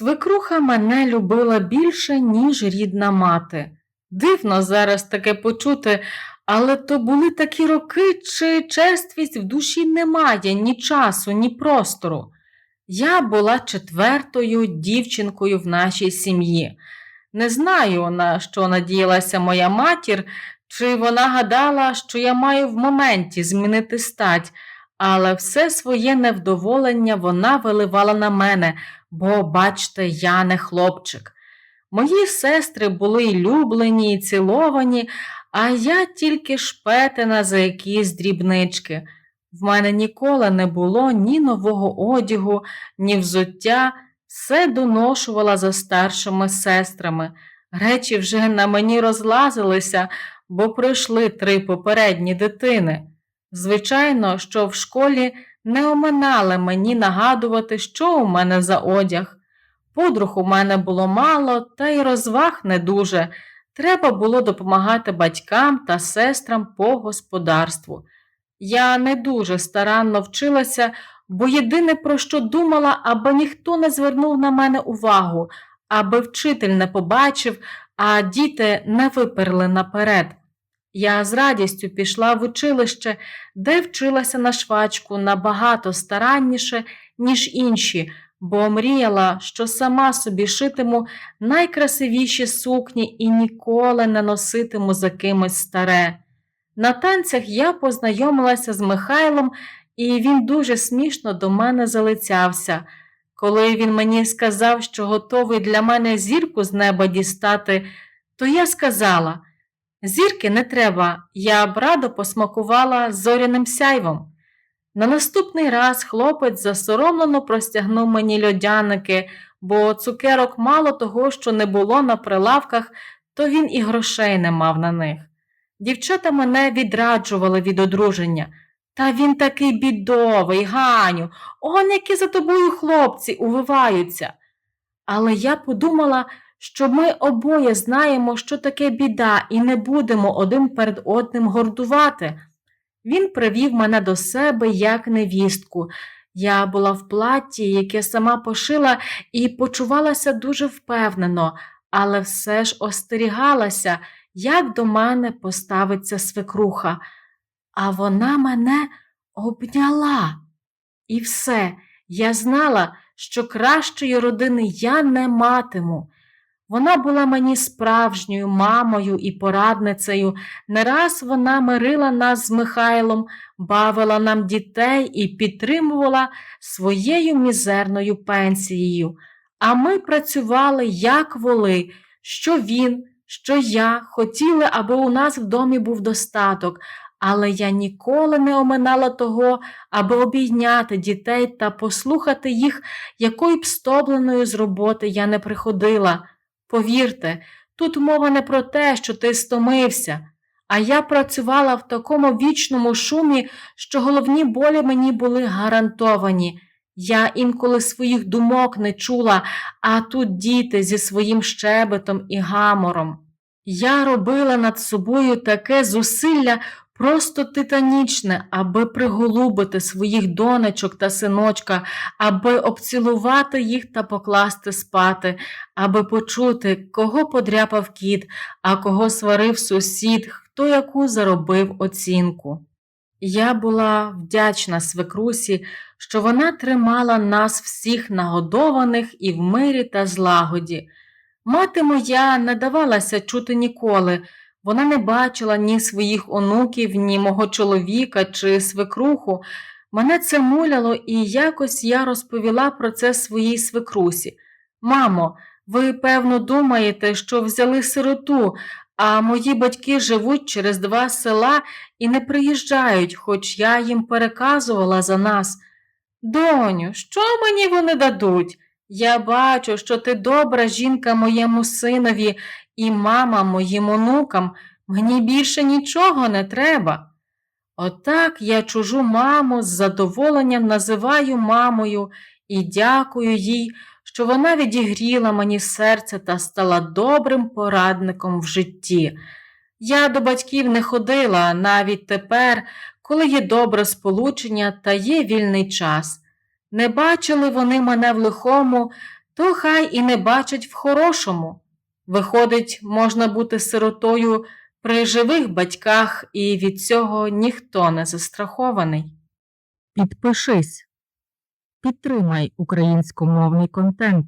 Свекруха мене любила більше, ніж рідна мати. Дивно зараз таке почути, але то були такі роки, чи черствість в душі немає ні часу, ні простору. Я була четвертою дівчинкою в нашій сім'ї. Не знаю, на що надіялася моя матір, чи вона гадала, що я маю в моменті змінити стать, але все своє невдоволення вона виливала на мене, бо, бачте, я не хлопчик. Мої сестри були люблені, і ціловані, а я тільки шпетина за якісь дрібнички. В мене ніколи не було ні нового одягу, ні взуття, все доношувала за старшими сестрами. Речі вже на мені розлазилися, бо пройшли три попередні дитини. Звичайно, що в школі не оминали мені нагадувати, що у мене за одяг. Подруг у мене було мало, та й розваг не дуже. Треба було допомагати батькам та сестрам по господарству. Я не дуже старанно вчилася, бо єдине, про що думала, аби ніхто не звернув на мене увагу, аби вчитель не побачив, а діти не виперли наперед. Я з радістю пішла в училище, де вчилася на швачку набагато старанніше, ніж інші, бо мріяла, що сама собі шитиму найкрасивіші сукні і ніколи не носитиму за кимось старе. На танцях я познайомилася з Михайлом, і він дуже смішно до мене залицявся. Коли він мені сказав, що готовий для мене зірку з неба дістати, то я сказала зірки не треба, я б радо посмакувала зоряним сяйвом. На наступний раз хлопець засоромлено простягнув мені льодяники, бо цукерок мало того, що не було на прилавках, то він і грошей не мав на них. Дівчата мене відраджували від одруження. Та він такий бідовий, Ганю, он які за тобою хлопці увиваються. Але я подумала, що ми обоє знаємо, що таке біда, і не будемо один перед одним гордувати. Він привів мене до себе як невістку. Я була в платті, яке сама пошила, і почувалася дуже впевнено, але все ж остерігалася, як до мене поставиться свекруха. А вона мене обняла. І все, я знала, що кращої родини я не матиму. Вона була мені справжньою мамою і порадницею. Не раз вона мирила нас з Михайлом, бавила нам дітей і підтримувала своєю мізерною пенсією. А ми працювали, як воли, що він, що я хотіли, аби у нас в домі був достаток, але я ніколи не оминала того, аби обійняти дітей та послухати їх, якою б стобленою з роботи я не приходила. Повірте, тут мова не про те, що ти стомився, а я працювала в такому вічному шумі, що головні болі мені були гарантовані. Я інколи своїх думок не чула, а тут діти зі своїм щебетом і гамором. Я робила над собою таке зусилля просто титанічне, аби приголубити своїх донечок та синочка, аби обцілувати їх та покласти спати, аби почути, кого подряпав кіт, а кого сварив сусід, хто яку заробив оцінку. Я була вдячна свекрусі, що вона тримала нас всіх нагодованих і в мирі та злагоді. Мати моя не давалася чути ніколи, вона не бачила ні своїх онуків, ні мого чоловіка чи свекруху. Мене це муляло, і якось я розповіла про це своїй свекрусі. Мамо, ви, певно, думаєте, що взяли сироту, а мої батьки живуть через два села і не приїжджають, хоч я їм переказувала за нас. Доню, що мені вони дадуть? Я бачу, що ти добра жінка моєму синові і мама моїм онукам, мені більше нічого не треба. Отак я чужу маму з задоволенням називаю мамою і дякую їй, що вона відігріла мені серце та стала добрим порадником в житті. Я до батьків не ходила навіть тепер, коли є добре сполучення та є вільний час. Не бачили вони мене в лихому, то хай і не бачать в хорошому. Виходить, можна бути сиротою при живих батьках, і від цього ніхто не застрахований. Підпишись. Підтримай українськомовний контент.